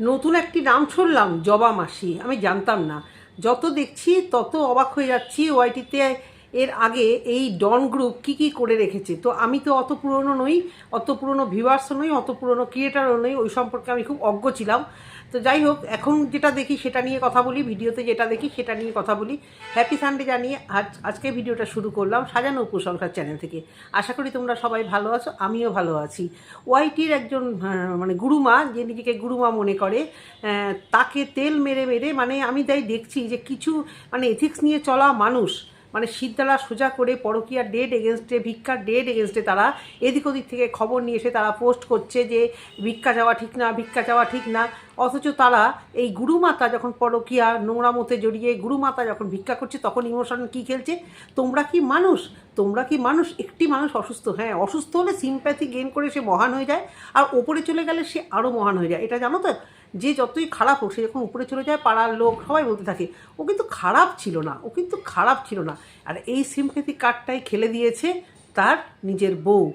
নতুন একটি নাম শুনলাম, জবা মাসি। আমি জানতাম না। যত দেখছি, তত অবাক হয়ে যাচ্ছি ওয়াইটিতে এর আগে এই ডন গ্রুপ কি কি করে রেখেছে। তো আমি তো অত পুরনো নই, অত পুরনো ভিউয়ার্সও নই, অত পুরনো ক্রিয়েটারও নই, ওই সম্পর্কে আমি খুব অজ্ঞ ছিলাম। তো যাই হোক, এখন যেটা দেখি সেটা নিয়ে কথা বলি, ভিডিওতে যেটা দেখি সেটা নিয়ে কথা বলি। হ্যাপি সানডে জানিয়ে আজ, আজকে ভিডিওটা শুরু করলাম সাজানো উপসংসার চ্যানেল থেকে। আশা করি তোমরা সবাই ভালো আছো, আমিও ভালো আছি। ওয়াইটির একজন মানে গুরুমা, যে নিজেকে গুরুমা মনে করে তাকে তেল মেরে মেরে মানে আমি তাই দেখছি যে কিছু মানে এথিক্স নিয়ে চলা মানুষ মানে সিদ্ধারা সোজা করে পরকীয়ার ডেট এগেনস্টে ভিক্ষার ডেট এগেনস্টে তারা এদিক ওদিক থেকে খবর নিয়ে এসে তারা পোস্ট করছে যে ভিক্ষা যাওয়া ঠিক না, ভিক্ষা যাওয়া ঠিক না। অথচ তারা এই গুরুমাতা যখন পরকীয়া নোংরামতে জড়িয়ে গুরুমাতা যখন ভিক্ষা করছে, তখন ইমোশন কী খেলছে? তোমরা কি মানুষ? তোমরা কি মানুষ? একটি মানুষ অসুস্থ। হ্যাঁ অসুস্থ হলে সিম্প্যাথি গেন করে সে মহান হয়ে যায়, আর ওপরে চলে গেলে সে আরও মহান হয়ে যায়। এটা জানো তো? যে যতই খারাপ হোক, সে যখন উপরে চলে যায়, পাড়ার লোক সবাই বলতে থাকে, ও কিন্তু খারাপ ছিল না, ও কিন্তু খারাপ ছিল না। আর এই সিম্প্যাথি কার্ডটাই খেলে দিয়েছে তার নিজের বউ।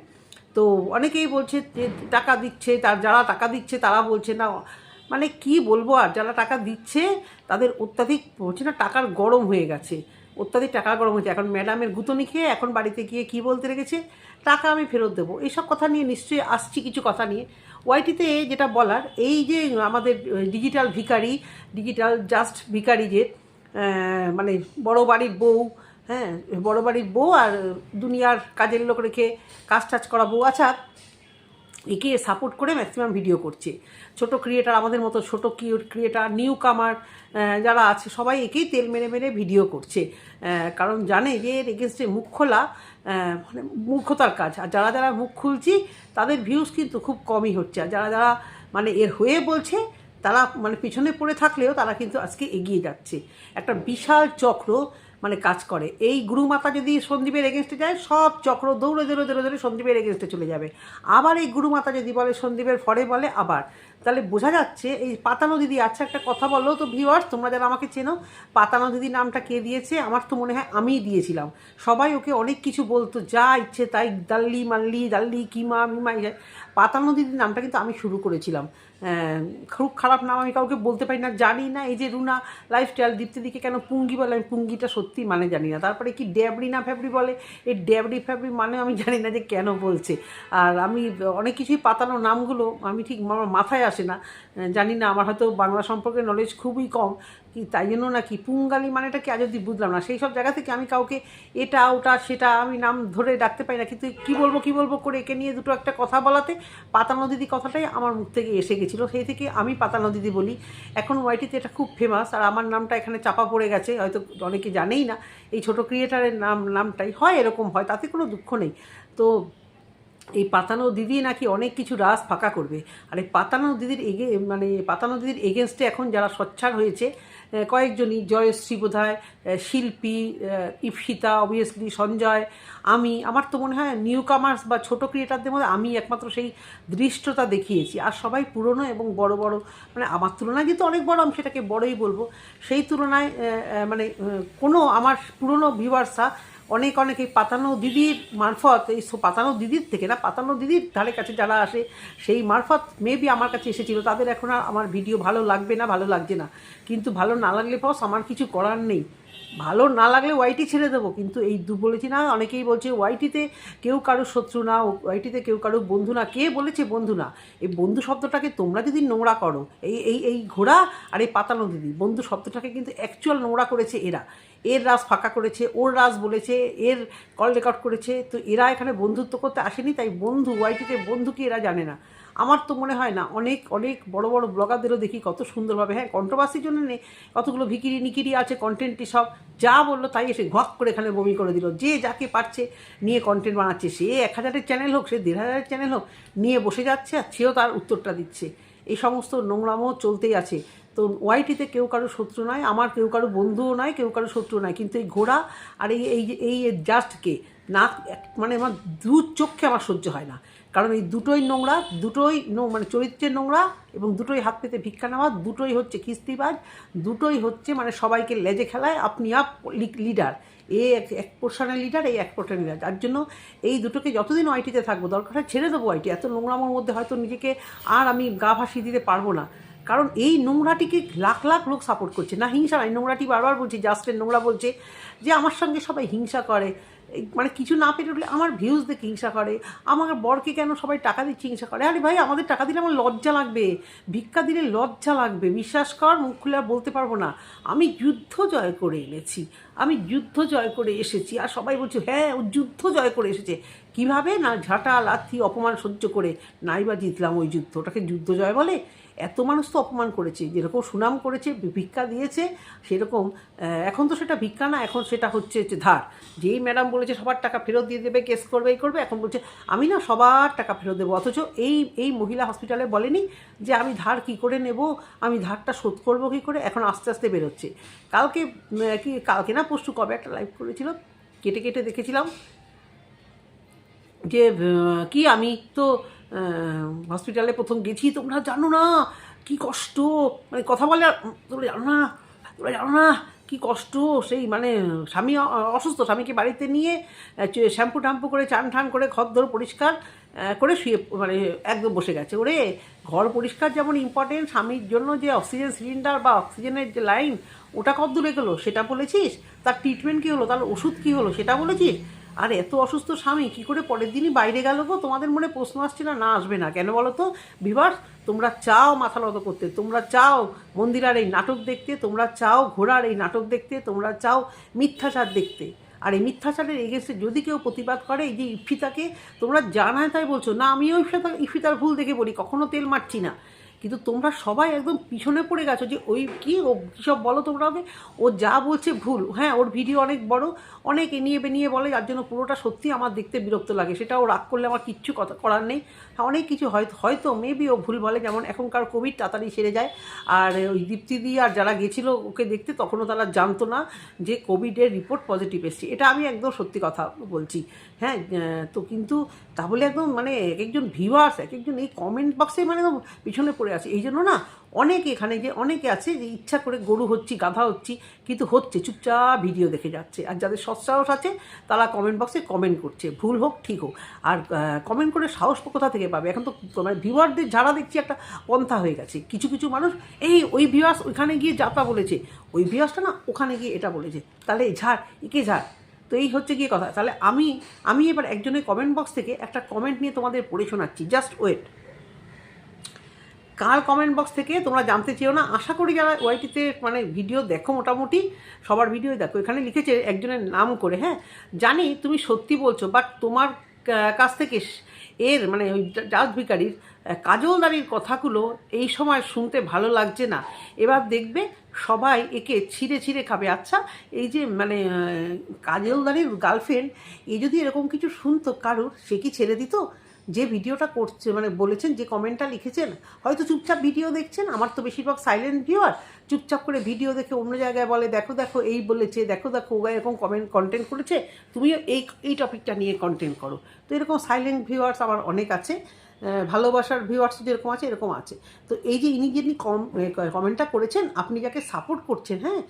তো অনেকেই বলছে যে, টাকা দিচ্ছে, তার যারা টাকা দিচ্ছে, তারা বলছে না। মানে কি বলব আর, যারা টাকা দিচ্ছে, তাদের অত্যাধিক বলছে না, টাকার গরম হয়ে গেছে। অত্যাধিক টাকা গরম হয়েছে। এখন ম্যাডামের গুতনি খেয়ে এখন বাড়িতে গিয়ে কি বলতে রেখেছে টাকা আমি ফেরত দেবো। এইসব কথা নিয়ে নিশ্চয়ই আসছি কিছু কথা নিয়ে। ওয়াইটিতে যেটা বলার, এই যে আমাদের ডিজিটাল ভিকারি ডিজিটাল জাস্ট ভিকারি যে মানে বড় বাড়ির বউ হ্যাঁ বড় বাড়ির বউ আর দুনিয়ার কাজের লোক রেখে কাজ টাজ করা বউ আচ্ছা একে সাপোর্ট করে ম্যাক্সিমাম ভিডিও করছে। ছোট ক্রিয়েটার আমাদের মতো, ছোট ক্রিয়েটার নিউ কামার যারা আছে, সবাই একেই তেল মেরে মেরে ভিডিও করছে। কারণ জানে যে এর এগেনস্টে মুখ খোলা মানে মূর্খতার কাজ। আর যারা যারা মুখ খুলছি, তাদের ভিউজ কিন্তু খুব কমই হচ্ছে। আর যারা যারা মানে এর হয়ে বলছে, তারা মানে পিছনে পড়ে থাকলেও তারা কিন্তু আজকে এগিয়ে যাচ্ছে। একটা বিশাল চক্র মানে কাজ করে। এই গুরুমাতা যদি সন্দীপের এগেনস্টে যায়, সব চক্র দৌড়ে দৌড়ে দৌড়ে দৌড়ে সন্দীপের এগেনস্টে চলে যাবে। আবার এই গুরুমাতা যদি বলে, সন্দীপের ফরে বলে আবার। তাহলে বোঝা যাচ্ছে এই পাতানো দিদি আচ্ছা একটা কথা বলো তো ভিউয়ার্স তোমরা যারা আমাকে চেনো, পাতানো দিদি নামটা কে দিয়েছে? আমার তো মনে হয় আমিই দিয়েছিলাম। সবাই ওকে অনেক কিছু বলতো, যা ইচ্ছে তাই, দাল্লি, মাল্লি, দাল্লি, কিমা, মিমা পাতানো দিদির নামটা কিন্তু আমি শুরু করেছিলাম। খুব খারাপ নাম, আমি কাউকে বলতে পারি না, জানি না, এই যে রুনা লাইফস্টাইল দীপ্তি দিকে কেন পুঙ্গি বলে, আমি পুঙ্গিটা সত্যি মানে জানি না। তারপরে কি ড্যাবড়ি না ফ্যাবড়ি বলে? এই ড্যাবড়ি ফ্যাবড়ি মানে আমি জানি না যে কেন বলছে। আর আমি অনেক কিছুই পাতানো নামগুলো আমি ঠিক আমার মাথায় আসে না। জানি না, আমার হয়তো বাংলা সম্পর্কে নলেজ খুবই কম। কি তাই জন্য নাকি পুঙ্গালি মানেটা কি আজ অব্দি বুঝলাম না। সেই সব জায়গা থেকে আমি কাউকে এটা, ওটা, সেটা আমি নাম ধরে ডাকতে পারি না। কিন্তু কি বলব কি বলব করে একে নিয়ে দুটো একটা কথা বলাতে, পাতানো দিদি কথাটাই আমার মুখ থেকে এসে গেছিল সেই থেকে আমি পাতানো দিদি বলি। এখন ওয়াইটিতে এটা খুব ফেমাস আর আমার নামটা এখানে চাপা পড়ে গেছে, হয়তো অনেকে জানেই না। এই ছোট ক্রিয়েটারের নাম, নামটাই হয় এরকম হয়, তাতে কোনো দুঃখ নেই। তো এই পাতানো দিদি নাকি অনেক কিছু রাস ফাঁকা করবে। আর এই পাতানো দিদির এগে মানে পাতানো দিদির এগেনস্টে এখন যারা সচ্ছার হয়েছে কয়েকজনই জয়শ্রী বোধহয় শিল্পী ইপসিতা অবভিয়াসলি সঞ্জয়, আমি, আমার তো মনে হয় নিউ কামার্স বা ছোটো ক্রিয়েটারদের মধ্যে আমি একমাত্র সেই দৃষ্টতা দেখিয়েছি। আর সবাই পুরনো এবং বড় বড় মানে আমার তুলনায় যেহেতু অনেক বড়, আমি সেটাকে বড়ই বলব। সেই তুলনায় মানে কোনো আমার পুরনো ভিউয়ার্সরা অনেক অনেক পাতানো দিদির মারফত, এই পাতানো দিদির থেকে না, পাতানো দিদির ধারে কাছে যারা আসে, সেই মারফত মেবি আমার কাছে এসেছিল। তাদের এখন আর আমার ভিডিও ভালো লাগবে না, ভালো লাগছে না। কিন্তু ভালো না লাগলে বস আমার কিছু করার নেই। ভালো না লাগলে ওয়াইটি ছেড়ে দেবো, কিন্তু এই দু বলেছি না, অনেকেই বলছে ওয়াইটিতে কেউ কারও শত্রু না ওয়াইটিতে কেউ কারও বন্ধু না, কে বলেছে বন্ধু না? এই বন্ধু শব্দটাকে তোমরা যদি নোংরা করো, এই এই এই ঘোড়া আর এই পাতানো দিদি বন্ধু শব্দটাকে কিন্তু অ্যাকচুয়াল নোংরা করেছে এরা। এর রাজ ফাঁকা করেছে, ওর রাজ বলেছে, এর কল রেকর্ড করেছে, তো এরা এখানে বন্ধুত্ব করতে আসেনি, তাই বন্ধু ওয়াইটিতে বন্ধু কি এরা জানে না। আমার তো মনে হয় না, অনেক অনেক বড় বড় ব্লগারদেরও দেখি কত সুন্দরভাবে হ্যাঁ কন্ট্রোভার্সির জন্য নেই কতগুলো ভিকিরি নিকিরি আছে কন্টেন্টটি সব, যা বলল তাই এসে ঘক করে এখানে বমি করে দিল। যে যাকে পারছে নিয়ে কন্টেন্ট বানাচ্ছে, সে এক হাজারের চ্যানেল হোক, সে দেড় হাজারের চ্যানেল হোক, নিয়ে বসে যাচ্ছে আর সেও তার উত্তরটা দিচ্ছে। এই সমস্ত নোংরামও চলতেই আছে। তো ওয়াইটিতে কেউ কারও শত্রু নয়, আমার কেউ কারও বন্ধুও নয়, কেউ কারও শত্রু নয়, কিন্তু এই ঘোড়া আর এই এই এই জাস্টকে না মানে আমার দু চোখে আমার সহ্য হয় না। কারণ এই দুটোই নোংরা, দুটোই নো- মানে চরিত্রের নোংরা এবং দুটোই হাত পেতে ভিক্ষা নেওয়া, দুটোই হচ্ছে কিস্তিবাজ, দুটোই হচ্ছে মানে সবাইকে লেজে খেলায় আপনি আপ লিডার। এ এক এক পোর্শনের লিডার, এই এক পোর্শনের লিডার। যার জন্য এই দুটোকে যতদিন ওয়াইটিতে থাকব, দরকার হয় ছেড়ে দেবো ওয়াইটি। এত নোংরামোর মধ্যে হয়তো নিজেকে আর আমি গা ভাসিয়ে দিতে পারব না। কারণ এই নোংরাটিকে লাখ লাখ লোক সাপোর্ট করছে। না, হিংসা নাই নোংরাটি বারবার বলছি, জাস্টের নোংরা বলছে যে, আমার সঙ্গে সবাই হিংসা করে। এই মানে কিছু না পেরে উঠলে আমার ভিউজ দেখে হিংসা করে। আমার বরকে কেন সবাই টাকা দিচ্ছে হিংসা করে? আরে ভাই, আমাদের টাকা দিলে আমার লজ্জা লাগবে। ভিক্ষা দিলে লজ্জা লাগবে। বিশ্বাস কর, মুখ খুলে আর বলতে পারব না। আমি যুদ্ধ জয় করে এনেছি। আমি যুদ্ধ জয় করে এসেছি। আর সবাই বলছে হ্যাঁ ও যুদ্ধ জয় করে এসেছে। কীভাবে? না ঝাঁটা লাথি অপমান সহ্য করে নাইবা জিতলাম ওই যুদ্ধ। ওটাকে যুদ্ধ জয় বলে? এত মানুষ তো অপমান করেছে, যেরকম সুনাম করেছে ভিক্ষা দিয়েছে, সেরকম এখন তো সেটা ভিক্ষা না, এখন সেটা হচ্ছে যে ধার। যেই ম্যাডাম বলেছে সবার টাকা ফেরত দিয়ে দেবে, কেস করবে, এই করবে, এখন বলছে, আমি না সবার টাকা ফেরত দেবো, অথচ এই এই মহিলা হসপিটালে বলেনি যে আমি ধার কি করে নেব, আমি ধারটা শোধ করব কী করে, এখন আস্তে আস্তে বেরোচ্ছে। কালকে কি, কালকে না পরশু কবে একটা লাইভ করেছিল, কেটে কেটে দেখেছিলাম যে কি আমি তো হসপিটালে প্রথম গেছি, তোমরা জানো না, কি কষ্ট। মানে কথা বলে, তোমরা জানো না, তোমরা জানো না, কি কষ্ট। সেই মানে স্বামী অসুস্থ, স্বামীকে বাড়িতে নিয়ে শ্যাম্পু ট্যাম্পু করে, চান ঠান করে, ঘর পরিষ্কার করে শুয়ে মানে একদম বসে গেছে। ওরে, ঘর পরিষ্কার যেমন ইম্পর্টেন্ট স্বামীর জন্য যে অক্সিজেন সিলিন্ডার বা অক্সিজেনের যে লাইন ওটা কত দূরে গেলো সেটা বলেছিস? তার ট্রিটমেন্ট কী হলো? তার ওষুধ কী হলো? সেটা বলেছিস? আর, এত অসুস্থ স্বামী, কী করে পরের দিনই বাইরে গেল গো? তোমাদের মনে প্রশ্ন আসছে না? না, আসবে না। কেন বলো তো? বিভার তোমরা চাও মাথা নত করতে, তোমরা চাও মন্দিরার এই নাটক দেখতে, তোমরা চাও ঘোড়ার এই নাটক দেখতে, তোমরা চাও মিথ্যাচার দেখতে। আর এই মিথ্যাচারের এগেন্সে যদি কেউ প্রতিবাদ করে, এই যে ইফিতাকে, তোমরা জানায় তাই বলছো। না আমিও ইফিতা ইফিতার ভুল দেখে বলি, কখনো তেল মারছি না। কিন্তু তোমরা সবাই একদম পিছনে পড়ে গেছো যে ওই কি ও সব বলো তোমরা ও যা বলছে ভুল। হ্যাঁ ওর ভিডিও অনেক বড়, অনেক এনিয়ে বেনিয়ে বলে, যার জন্য পুরোটা সত্যি আমার দেখতে বিরক্ত লাগে। সেটা ও রাগ করলে আমার কিচ্ছু কথা করার নেই। হ্যাঁ অনেক কিছু হয়তো হয়তো মেবি ও ভুল বলে, যেমন এখনকার কোভিড তাড়াতাড়ি সেরে যায়। আর ওই দীপ্তিদি আর যারা গেছিল ওকে দেখতে, তখনও তারা জানতো না যে কোভিডের রিপোর্ট পজিটিভ এসছে। এটা আমি একদম সত্যি কথা বলছি। হ্যাঁ তো কিন্তু তাহলে একদম মানে এক একজন ভিউয়ার্স এক একজন এই কমেন্ট বক্সে মানে পিছনে পড়ে আছে। এই জন্য না অনেকে এখানে যে অনেকে আছে যে ইচ্ছা করে গরু হচ্ছি, গাধা হচ্ছি, কিন্তু হচ্ছে, চুপচাপ ভিডিও দেখে যাচ্ছে। আর যাদের সৎসাহস আছে, তারা কমেন্ট বক্সে কমেন্ট করছে। ভুল হোক, ঠিক হোক। আর কমেন্ট করে সাহস কোথা থেকে পাবে? এখন তো মানে ভিউয়ারদের যারা দেখছি একটা পন্থা হয়ে গেছে। কিছু কিছু মানুষ এই, ওই ভিউয়ার্স ওইখানে গিয়ে যাতা বলেছে, ওই ভিউয়ার্সটা না ওখানে গিয়ে এটা বলেছে। তাহলে ঝাড় একে ঝাড়? তো এই হচ্ছে গিয়ে কথা। তাহলে আমি আমি এবার একজনের কমেন্ট বক্স থেকে একটা কমেন্ট নিয়ে তোমাদের পড়ে শোনাচ্ছি। জাস্ট ওয়েট কার কমেন্ট বক্স থেকে তোমরা জানতে চেও না, আশা করি যারা ওয়াইটিতে মানে ভিডিও দেখো মোটামুটি, সবার ভিডিও দেখো। এখানে লিখেছে একজনের নাম করে হ্যাঁ? জানি তুমি সত্যি বলছো বাট তোমার কাছ থেকে এর মানে ওই জাজ ভিকারির কাজলদারির কথাগুলো এই সময় শুনতে ভালো লাগছে না। এবার দেখবে সবাই একে ছিঁড়ে ছিঁড়ে খাবে। আচ্ছা এই যে মানে কাজলদারির গার্লফ্রেন্ড এ যদি এরকম কিছু শুনতো কারুর, সে কি ছেড়ে দিত? যে ভিডিওটা করছে মানে বলেছেন যে কমেন্টটা লিখেছেন, হয়তো চুপচাপ ভিডিও দেখছেন, আমার তো বেশিরভাগ সাইলেন্ট ভিউয়ার চুপচাপ করে ভিডিও দেখে অন্য জায়গায় বলে, দেখো দেখো, এই বলেছে, দেখো দেখো ও এরকম কমেন্ট কন্টেন্ট করেছে, তুমিও এই এই টপিকটা নিয়ে কন্টেন্ট করো। তো এরকম সাইলেন্ট ভিউয়ার্স আমার অনেক আছে। ভালোবাসার ভিউয়ার্স যেরকম আছে, এরকম আছে। তো এই যে ইনি যিনি কম কমেন্টটা করেছেন, আপনি যাকে সাপোর্ট করছেন হ্যাঁ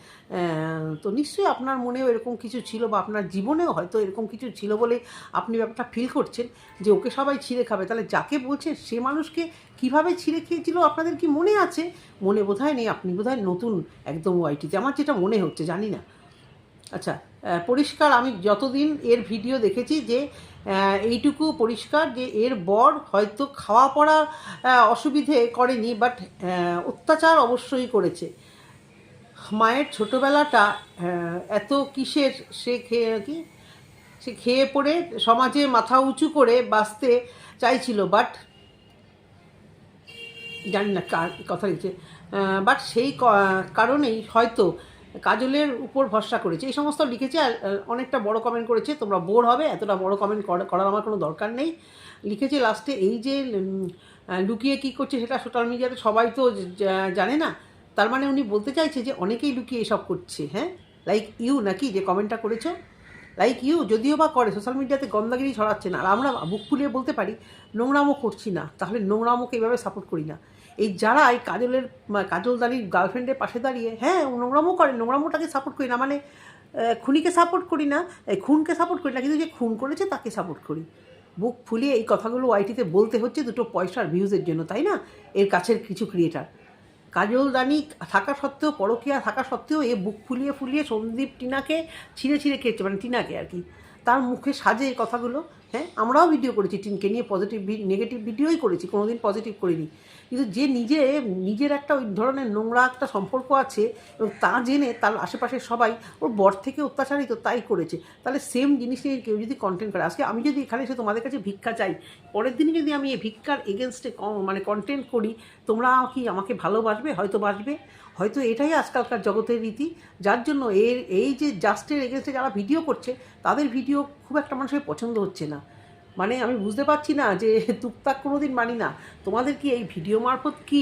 তো নিশ্চয়ই আপনার মনেও এরকম কিছু ছিল বা আপনার জীবনেও হয়তো এরকম কিছু ছিল বলে আপনি ব্যাপারটা ফিল করছেন, যে ওকে সবাই ছিঁড়ে খাবে। তাহলে যাকে বলছেন সে মানুষকে কীভাবে ছিঁড়ে খেয়েছিল, আপনাদের কি মনে আছে? মনে বোধহয় নেই, আপনি বোধহয় নতুন একদম ওয়াইটিতে আমার যেটা মনে হচ্ছে, জানি না। আচ্ছা পরিষ্কার, আমি যতদিন এর ভিডিও দেখেছি যে এইটুকু পরিষ্কার যে এর বর হয়তো খাওয়া পড়া অসুবিধে করেনি বাট অত্যাচার অবশ্যই করেছে। মায়ের ছোটোবেলাটা এত কিসের, সে খেয়ে কি? সে খেয়ে পড়ে, সমাজে মাথা উঁচু করে বাঁচতে চাইছিল বাট জানি না কার কথা লিখছে বাট সেই কারণেই হয়তো কাজলের উপর ভরসা করেছে। এই সমস্ত লিখেছে আর অনেকটা বড় কমেন্ট করেছে। তোমরা বোর হবে, এতটা বড় কমেন্ট করার আমার কোনো দরকার নেই। লিখেছে লাস্টে এই যে লুকিয়ে কী করছে সেটা সোশ্যাল মিডিয়াতে সবাই তো জানে না। তার মানে উনি বলতে চাইছে যে, অনেকেই লুকিয়ে এসব করছে হ্যাঁ? লাইক ইউ নাকি যে কমেন্টটা করেছ? লাইক ইউ যদিও বা করে সোশ্যাল মিডিয়াতে গন্দাগিরি ছড়াচ্ছে না। আর আমরা বুক ফুলিয়ে বলতে পারি, নোংরামো করছি না। তাহলে নোংরামোকে এইভাবে সাপোর্ট করি না। এই যারা এই কাজলের কাজলদারির গার্লফ্রেন্ডের পাশে দাঁড়িয়ে হ্যাঁ নোংরামো করে নোংরামোটাকে সাপোর্ট করি না মানে খুনিকে সাপোর্ট করি না, এই খুনকে সাপোর্ট করি না, কিন্তু যে খুন করেছে তাকে সাপোর্ট করি। বুক ফুলিয়ে এই কথাগুলো ওয়াইটিতে বলতে হচ্ছে, দুটো পয়সার ভিউজের জন্য, তাই না? এর কাছের কিছু ক্রিয়েটার কাজল দানি থাকা সত্ত্বেও, পরকিয়া থাকা সত্ত্বেও, এ বুক ফুলিয়ে ফুলিয়ে সন্দীপ টিনাকে ছিঁড়ে ছিঁড়ে খেয়েছে মানে টিনাকে আর কি। তার মুখে সাজে এই কথাগুলো। হ্যাঁ আমরাও ভিডিও করেছি টিনকে নিয়ে পজিটিভ নেগেটিভ ভিডিওই করেছি, কোনোদিন পজিটিভ করিনি। কিন্তু যে নিজে, নিজের একটা ওই ধরনের নোংরা একটা সম্পর্ক আছে, এবং তা জেনে তার আশেপাশের সবাই, ওর বর থেকে অত্যাচারিত তাই করেছে। তাহলে সেম জিনিস নিয়ে কেউ যদি কন্টেন্ট করে, আজকে আমি যদি এখানে এসে তোমাদের কাছে ভিক্ষা চাই, পরের দিনে যদি আমি এই ভিক্ষার এগেনস্টে মানে কন্টেন্ট করি, তোমরা কি আমাকে ভালোবাসবে? হয়তো বাসবে। হয়তো এটাই আজকালকার জগতের রীতি। যার জন্য এর, এই যে জাস্টের এগেনস্টে যারা ভিডিও করছে, তাদের ভিডিও খুব একটা মানুষের পছন্দ হচ্ছে না। মানে আমি বুঝতে পারছি না যে টুকটাক কোনো দিন মানি না। তোমাদের কি এই ভিডিও মারফত কি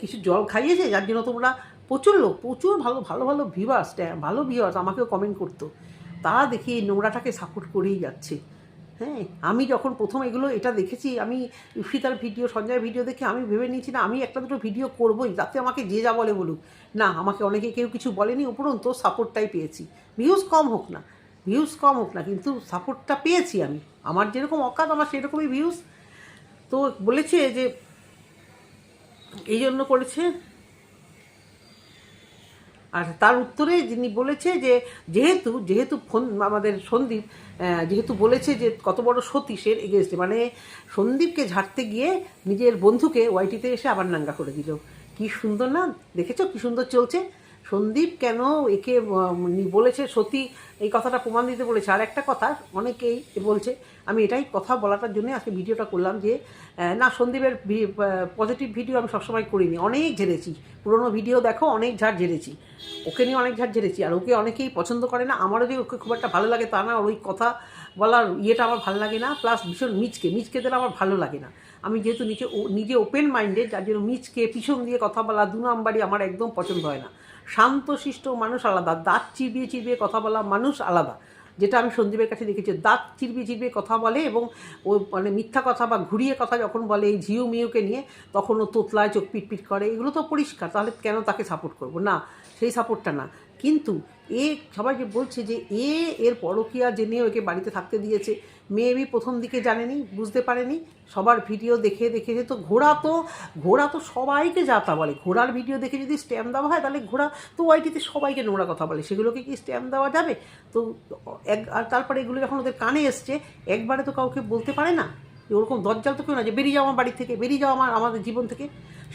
কিছু জল খাইয়েছে? যার জন্য তোমরা প্রচুর লোক, প্রচুর ভালো ভালো ভালো ভিউয়ার্স ভালো ভিউয়ার্স আমাকেও কমেন্ট করতো। তা দেখি নোংরাটাকে সাপোর্ট করেই যাচ্ছে। হ্যাঁ আমি যখন প্রথম এগুলো এটা দেখেছি, আমি ইফিতার ভিডিও সঞ্জয় ভিডিও দেখে আমি ভেবে নিয়েছি, না, আমি একটা দুটো ভিডিও করবোই, যাতে আমাকে যে যা বলে বলুক। না, আমাকে অনেকে কেউ কিছু বলেনি, উপরন্ত সাপোর্টটাই পেয়েছি। ভিউজ কম হোক না, ভিউজ কম হোক না, কিন্তু সাপোর্টটা পেয়েছি আমি। আমার যেরকম অকাত, আমার সেরকমই ভিউজ। তো বলেছে যে, এই জন্য করেছে আর তার উত্তরে যিনি বলেছে যে, যেহেতু যেহেতু ফোন আমাদের সন্দীপ যেহেতু বলেছে যে কত বড় সতীশের এগেনস্টে মানে সন্দীপকে ঝাড়তে গিয়ে নিজের বন্ধুকে ওয়াইটিতে এসে আবার নাঙ্গা করে দিল। কি সুন্দর না? দেখেছ কি সুন্দর চলছে? সন্দীপ কেন একে বলেছে, সতী এই কথাটা প্রমাণ দিতে বলেছে। আর একটা কথা, অনেকেই বলছে, আমি এটাই কথা বলাটার জন্য আজকে ভিডিওটা করলাম যে না, সন্দীপের পজিটিভ ভিডিও আমি সবসময় করিনি। অনেক ঝেড়েছি। পুরোনো ভিডিও দেখো, অনেক ঝাড় ঝেড়েছি। ওকে নিয়ে অনেক ঝাড় ঝেড়েছি। আর ওকে অনেকেই পছন্দ করে না, আমারও যে ওকে খুব একটা ভালো লাগে তা না ওই কথা বলার ইয়েটা আমার ভালো লাগে না। প্লাস ভীষণ মিচকে মিচকে দিলে আমার ভালো লাগে না। আমি যেহেতু নিজে নিজে ওপেন মাইন্ডেড যার জন্য মিচকে, পিছন দিয়ে কথা বলা, দু নাম্বারই আমার একদম পছন্দ হয় না। শান্তশিষ্ট মানুষ আলাদা, দাঁত চিবিয়ে চিবিয়ে কথা বলা মানুষ আলাদা। যেটা আমি সন্দীপের কাছে দেখেছি, দাঁত চিরবিয়ে চিরবিয়ে কথা বলে এবং ও মানে মিথ্যা কথা বা ঘুরিয়ে কথা যখন বলে এই ঝিউ মিউকে নিয়ে, তখন ও তোতলায় চোখ পিটপিট করে, এগুলো তো পরিষ্কার, তাহলে কেন তাকে সাপোর্ট করব? না, সেই সাপোর্টটা না। কিন্তু এ সবাই যে বলছে যে এ এর পরকিয়া জেনে ওকে বাড়িতে থাকতে দিয়েছে মেয়েবি প্রথম দিকে জানেনি, বুঝতে পারেনি, সবার ভিডিও দেখে দেখে যে তো ঘোড়া তো ঘোড়া তো সবাইকে যাতা বলে। ঘোড়ার ভিডিও দেখে যদি স্ট্যাম্প দেওয়া হয়, তাহলে ঘোড়া তো ওয়াইটিতে সবাইকে নোংরা কথা বলে। সেগুলোকে কি স্ট্যাম্প দেওয়া যাবে? তো এক, আর তারপরে এগুলো যখন ওদের কানে এসছে, একবারে তো কাউকে বলতে পারে না। ওরকম দরজাল তো কেউ না যে, বেরিয়ে যাও আমার বাড়ি থেকে, বেরিয়ে যাও আমার, আমাদের জীবন থেকে।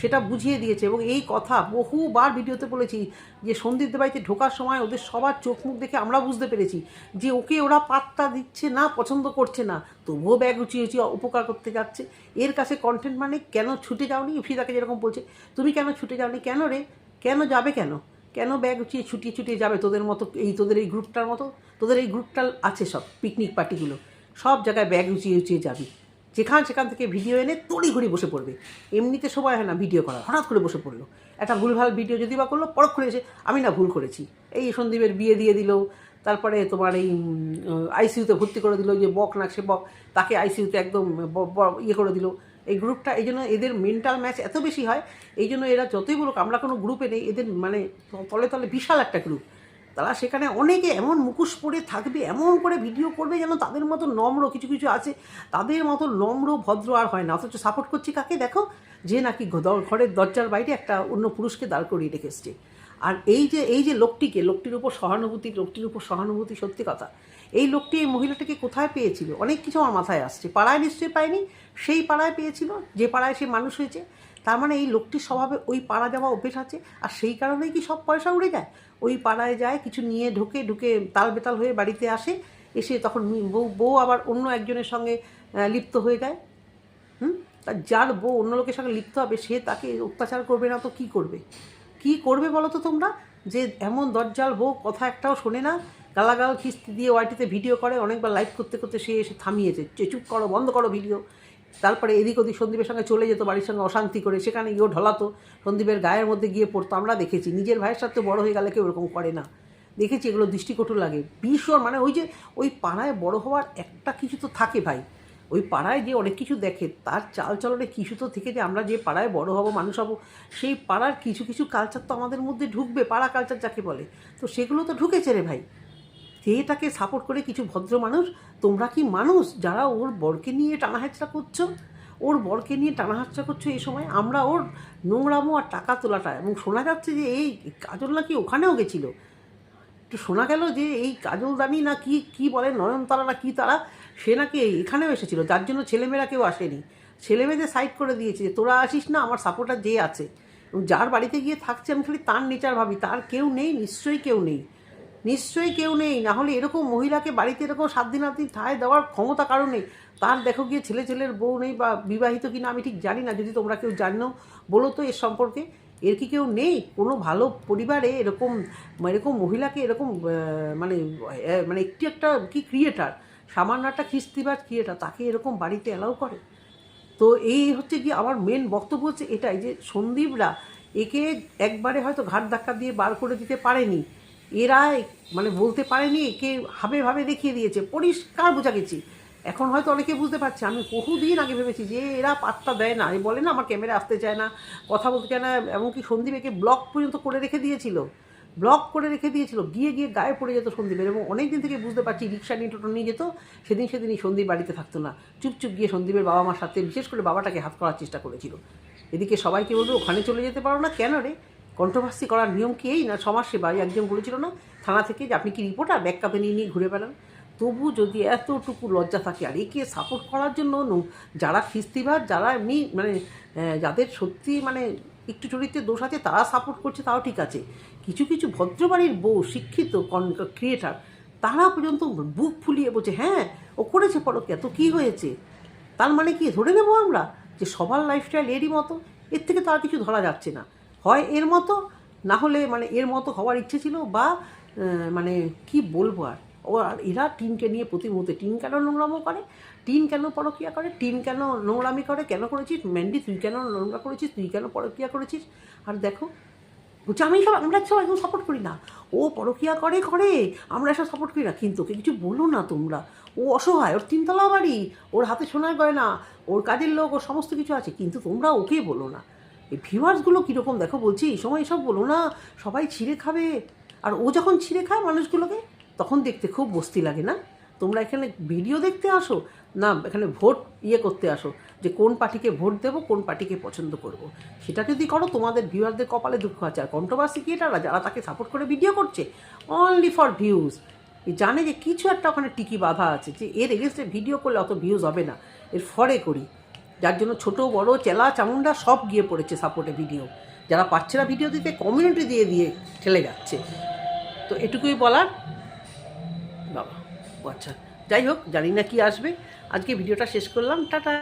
সেটা বুঝিয়ে দিয়েছে এবং এই কথা বহুবার ভিডিওতে বলেছি যে সন্দীপ বাড়িতে ঢোকার সময় ওদের সবার চোখ মুখ দেখে আমরা বুঝতে পেরেছি যে ওকে ওরা পাত্তা দিচ্ছে না, পছন্দ করছে না। তবুও ব্যাগ উঁচিয়ে উঁচিয়ে উপকার করতে যাচ্ছে। এর কাছে কন্টেন্ট মানে কেন ছুটে যাওনি? ফিদাকে যেরকম বলছে, তুমি কেন ছুটে যাওনি? কেন রে? কেন যাবে কেন? কেন ব্যাগ উঁচিয়ে ছুটিয়ে ছুটিয়ে যাবে তোদের মতো, এই তোদের এই গ্রুপটার মতো? তোদের এই গ্রুপটা আছে সব পিকনিক পার্টিগুলো সব জায়গায় ব্যাগ উঁচিয়ে উঁচিয়ে যাবি। যেখান সেখান থেকে ভিডিও এনে তড়ি ঘড়ি বসে পড়বে। এমনিতে সময় হয় না ভিডিও করা হঠাৎ করে বসে পড়ল। একটা ভুলভাল ভিডিও যদি বা করল পরখ করে এসে, আমি না ভুল করেছি। এই সন্দীপের বিয়ে দিয়ে দিল। তারপরে তোমার এই আইসিইউতে ভর্তি করে দিল, যে বক না সে বক, তাকে আইসিইউতে একদম ইয়ে করে দিল। এই গ্রুপটা, এই জন্য এদের মেন্টাল ম্যাচ এত বেশি হয়, এই জন্য এরা যতই বলুক, আমরা কোনো গ্রুপে নেই, এদের মানে তলে তলে বিশাল একটা গ্রুপ তারা সেখানে অনেকে এমন মুখোশ পরে থাকবে, এমন করে ভিডিও করবে যেন তাদের মতো নম্র কিছু কিছু আছে। তাদের মতো নম্র, ভদ্র আর হয় না। অথচ সাপোর্ট করছি কাকে? দেখো, যে নাকি ঘরের দরজার বাইরে একটা অন্য পুরুষকে দাঁড় করিয়ে রেখে এসছে। আর এই যে এই যে লোকটিকে, লোকটির উপর সহানুভূতি, লোকটির উপর সহানুভূতি সত্যি কথা। এই লোকটি এই মহিলাটিকে কোথায় পেয়েছিল? অনেক কিছু আমার মাথায় আসছে। পাড়ায় নিশ্চয়ই পায়নি। সেই পাড়ায় পেয়েছিল। যে পাড়ায় সে মানুষ হয়েছে। তার মানে এই লোকটির স্বভাবে ওই পাড়া যাওয়া অভ্যেস আছে, আর সেই কারণেই কি সব পয়সা উড়ে যায়? ওই পাড়ায় যায়, কিছু নিয়ে ঢুকে ঢুকে তাল বেতাল হয়ে বাড়িতে আসে, এসে তখন বউ বউ আবার অন্য একজনের সঙ্গে লিপ্ত হয়ে যায়। হুম? যার বউ অন্য লোকের সঙ্গে লিপ্ত হবে, সে তাকে অত্যাচার করবে না তো কি করবে? কি করবে বলো তো তোমরা? যে এমন দরজাল বউ কথা একটাও শোনে না, গালাগাল খিস্তি দিয়ে ওয়াইটিতে ভিডিও করে, অনেকবার লাইভ করতে করতে সে এসে থামিয়েছে। চুপ করো, বন্ধ করো ভিডিও। তারপরে এদিক ওদিক সন্দীপের সঙ্গে চলে যেত, বাড়ির সঙ্গে অশান্তি করে, সেখানে গিয়েও ঢলাতো, সন্দীপের গায়ের মধ্যে গিয়ে পড়তো। আমরা দেখেছি, নিজের ভাইয়ের সাথে বড় হয়ে গেলে কেউ এরকম করে না। দেখেছি এগুলো দৃষ্টিকটু লাগে। ভীষণ মানে ওই যে ওই পাড়ায় বড় হওয়ার একটা কিছু তো থাকে ভাই। ওই পাড়ায় যে অনেক কিছু দেখে, তার চাল চলনে কিছু তো থেকে যে আমরা যে পাড়ায় বড় হব, মানুষ হব, সেই পাড়ার কিছু কিছু কালচার তো আমাদের মধ্যে ঢুকবে, পাড়া কালচার যাকে বলে। তো সেগুলো তো ঢুকেছে রে ভাই। এটাকে সাপোর্ট করে কিছু ভদ্র মানুষ, তোমরা কি মানুষ? যারা ওর বরকে নিয়ে টানা হেঁচড়া করছ, ওর বরকে নিয়ে টানা হাতচা করছ এই সময়, আমরা ওর নোংরামো আর টাকা তোলাটা। এবং শোনা যাচ্ছে যে এই কাজল নাকি ওখানেও গেছিল। একটু শোনা গেল যে এই কাজলদানি না কি কি বলে, নয়নতারা না কি তারা, সে নাকি এখানেও এসেছিল। যার জন্য ছেলেমেয়েরা কেউ আসেনি। ছেলেমেয়েদের সাইড করে দিয়েছে যে, তোরা আসিস না, আমার সাপোর্টার যে আছে। যার বাড়িতে গিয়ে থাকছে, আমি খালি তার নেচার ভাবি। তার কেউ নেই, নিশ্চয়ই কেউ নেই। নিশ্চয়ই কেউ নেই, না হলে এরকম মহিলাকে বাড়িতে এরকম সাত দিন আট দিন ঠায় দেওয়ার ক্ষমতা কারণে তার দেখো গিয়ে ছেলে ছেলের বউ নেই বা বিবাহিত কিনা, আমি ঠিক জানি না, যদি তোমরা কেউ জানো, বলো তো এর সম্পর্কে। এর কি কেউ নেই? কোনো ভালো পরিবারে এরকম এরকম মহিলাকে এরকম মানে মানে একটি একটা কি ক্রিয়েটার সামান্য একটা খিস্তিবাজ ক্রিয়েটার তাকে এরকম বাড়িতে অ্যালাউ করে? তো এই হচ্ছে কি আমার মেন বক্তব্য হচ্ছে এটাই যে সন্দীপরা একে একবারে হয়তো ঘাট ধাক্কা দিয়ে বার করে দিতে পারেনি। এরা মানে বলতে পারেনি, একে হাবে ভাবে দেখিয়ে দিয়েছে। পরিষ্কার বোঝা গেছি। এখন হয়তো অনেকে বুঝতে পারছে। আমি বহুদিন আগে ভেবেছি যে এরা পাত্তা দেয় না। এ বলে না, আমার ক্যামেরা আসতে চায় না, কথা বলতে চায় না, এমনকি সন্দীপ একে ব্লক পর্যন্ত করে রেখে দিয়েছিল। ব্লক করে রেখে দিয়েছিল। গিয়ে গিয়ে গায়ে পড়ে যেত সন্দীপের এবং অনেক দিন থেকে বুঝতে পারছি রিক্সা নিয়ে টোটো নিয়ে যেত, সেদিন সেদিনই সন্দীপ বাড়িতে থাকতো না। চুপচুপ গিয়ে সন্দীপের বাবা মার সাথে বিশেষ করে বাবাটাকে হাত করার চেষ্টা করেছিল। এদিকে সবাইকে বলবে, ওখানে চলে যেতে পারো না। কেন রে? কন্ট্রোভার্সি করার নিয়ম কি? এই না সমাজসেবা? একজন বলেছিল না, থানা থেকে যে আপনি কি রিপোর্টার ব্যাগ কাপে নিয়ে নিয়ে ঘুরে বেড়ান। তবু যদি এতটুকু লজ্জা থাকে, আর একে সাপোর্ট করার জন্য যারা খিস্তিবাজ যারা এমনি মানে যাদের সত্যি মানে একটু চরিত্রের দোষ আছে, তারা সাপোর্ট করছে, তাও ঠিক আছে। কিছু কিছু ভদ্রবাড়ির বউ, শিক্ষিত ক্রিয়েটার তারা পর্যন্ত বুক ফুলিয়ে বলছে হ্যাঁ ও করেছে পরকে এত কী হয়েছে? তার মানে কি, ধরে নেব আমরা যে সবার লাইফস্টাইল এরই মতো, এর থেকে তো আর কিছু ধরা যাচ্ছে না। হয় এর মতো? না হলে মানে এর মতো হওয়ার ইচ্ছে ছিল বা মানে কি বলব আর? ও, আর এরা টিনকে নিয়ে প্রতি মুহূর্তে টিন কেন নোংরামো করে? টিন কেন পরকিয়া করে? টিন কেন নোংরামি করে? কেন করেছিস? ম্যান্ডি, তুই কেন নোংরা করেছিস? তুই কেন পরকিয়া করেছিস? আর দেখো, বলছে, আমি সব, আমরা সব একদম সাপোর্ট করি না। ও পরকিয়া করে করে, আমরা এসব সাপোর্ট করি না। কিন্তু ওকে কিছু বলো না তোমরা। ও অসহায়, ওর তিনতলা বাড়ি, ওর হাতে সোনার গয়না, ওর কাজের লোক, ওর সমস্ত কিছু আছে। কিন্তু তোমরা ওকে বলো না। এই ভিউয়ার্সগুলো কীরকম? দেখো বলছি, এই সময় এসব বলো না, সবাই ছিঁড়ে খাবে। আর ও যখন ছিঁড়ে খায় মানুষগুলোকে, তখন দেখতে খুব বস্তি লাগে না? তোমরা এখানে ভিডিও দেখতে আসো? না, এখানে ভোট ইয়ে করতে আসো, যে কোন পার্টিকে ভোট দেবো, কোন পার্টিকে পছন্দ করব। সেটা যদি করো, তোমাদের ভিউয়ারদের কপালে দুঃখ আছে। আর কন্ট্রোভার্সি ক্রিয়েটাররা যারা তাকে সাপোর্ট করে ভিডিও করছে অনলি ফর ভিউজ জানে যে কিছু একটা ওখানে টিকি বাধা আছে, যে এর এগেনস্টে ভিডিও করলে অত ভিউজ হবে না। এর ফরে করি। যার জন্য ছোট, বড়, চেলা চামুন্ডা সব গিয়ে পড়েছে সাপোর্টে ভিডিও যারা পাচ্ছে না ভিডিও দিতে কমিউনিটি দিয়ে দিয়ে ঠেলে যাচ্ছে। তো এটুকুই বলার। বাবা আচ্ছা যাই হোক, জানি না কি আসবে। আজকে ভিডিওটা শেষ করলাম। টাটা।